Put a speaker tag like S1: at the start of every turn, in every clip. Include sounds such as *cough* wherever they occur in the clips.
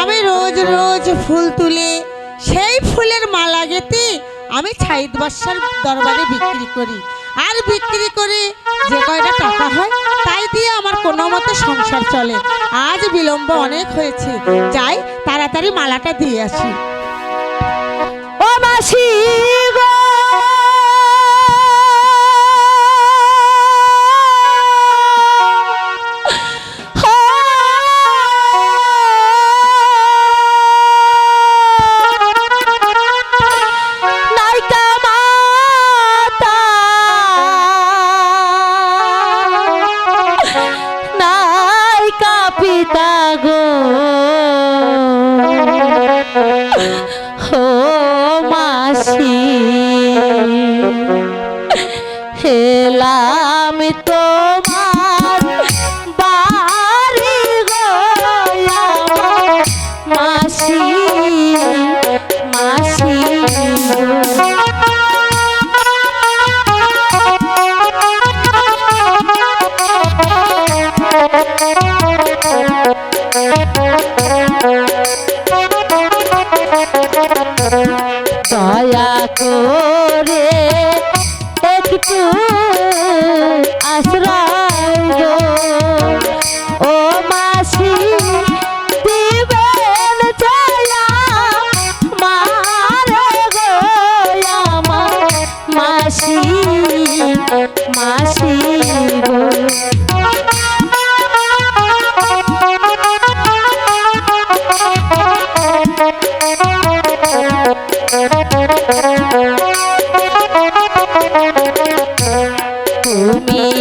S1: আমি রোজ রোজ ফুল তুলে। সেই ফুলের মালা গেতে আমি ছাইদ বাসার দরবারে বিক্রি করি। আর বিক্রি করে যে কয়টা টাকা হয়, তাই দিয়ে আমার কোনো মতে সংসার চলে। আজ বিলম্ব অনেক হয়েছে, যাই তাড়াতাড়ি মালাটা দিয়ে আসি।
S2: ও মাসি গো *laughs* হেলাম তোমার দয়া করে একটু আশ্রয়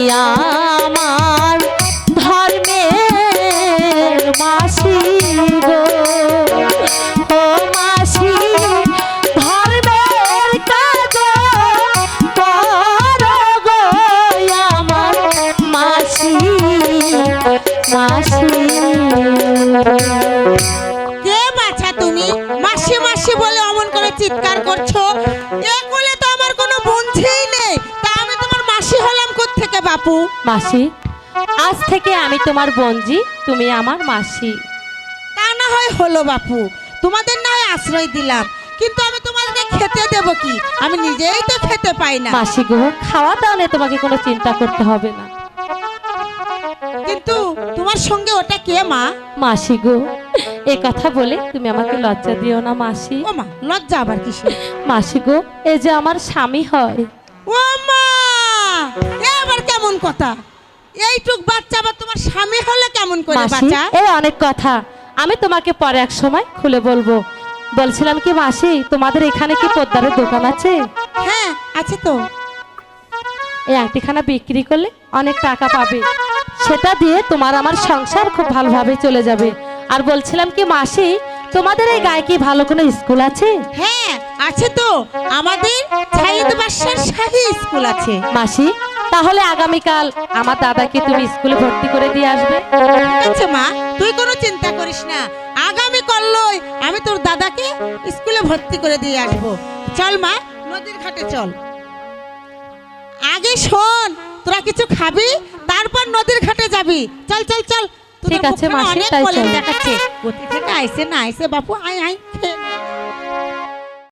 S2: আমার ধর্মের মাসি গো। ও মাসি, ধর্মের কাজ গো আমার মাসি মাসি।
S1: কে বাছা তুমি? মাসি মাসি বলে অমন করে চিৎকার করছ? বাপু
S2: মাসি আজ থেকে আমি তোমার বঞ্জি তুমি আমার মাসি।
S1: তা না হয় হলো বাপু তোমাদের না হয় আশ্রয় দিলাম কিন্তু আমি তোমাদেরকে খেতে দেব কি? আমি নিজেই তো খেতে পাই না।
S2: মাসি গো খাওয়া দাওয়া নিয়ে তোমাকে কোনো চিন্তা করতে হবে না।
S1: কিন্তু তোমার সঙ্গে ওটা কে মা?
S2: মাসি গো এ কথা বলে তুমি আমাকে লজ্জা দিও না মাসি।
S1: ও মা লজ্জা আবার কিসে
S2: মাসি গো এ যে আমার স্বামী হয়।
S1: ও মা এ আবার কেমন কথা? এইটুক বাচ্চা আবার তোমার স্বামী হলে কেমন করে বাচ্চা?
S2: এই অনেক কথা। আমি তোমাকে পরে এক সময় খুলে বলব। বলছিলাম কি মাসি তোমাদের এখানে কি পোদ্দারের দোকান আছে?
S1: হ্যাঁ আছে তো।
S2: এই আংটিখানা বিক্রি করলে অনেক টাকা পাবে। সেটা দিয়ে তোমার আমার সংসার খুব ভালোভাবে চলে যাবে। আর বলছিলাম কি মাসি তোমাদের এই গায়ে কি ভালো কোনো স্কুল আছে?
S1: হ্যাঁ আছে তো। আমাদের স্কুল আছে।
S2: মাসি তাহলে আগামীকাল আমার দাদাকে তুমি স্কুলে ভর্তি করে দিয়ে আসবে?
S1: আছে মা তুই কোনো চিন্তা করিস না। আগামী কল্লই আমি তোর দাদাকে স্কুলে ভর্তি করে দিয়ে আসব। চল মা নদীর ঘাটে চল। আগে শোন তোরা কিছু খাবি তারপর নদীর ঘাটে যাবি। চল চল চল।
S2: ঠিক আছে, মাসি, তাই চল।
S1: দেখাচ্ছে। কোথা থেকে আইসে না আইসে বাপু আয় আয়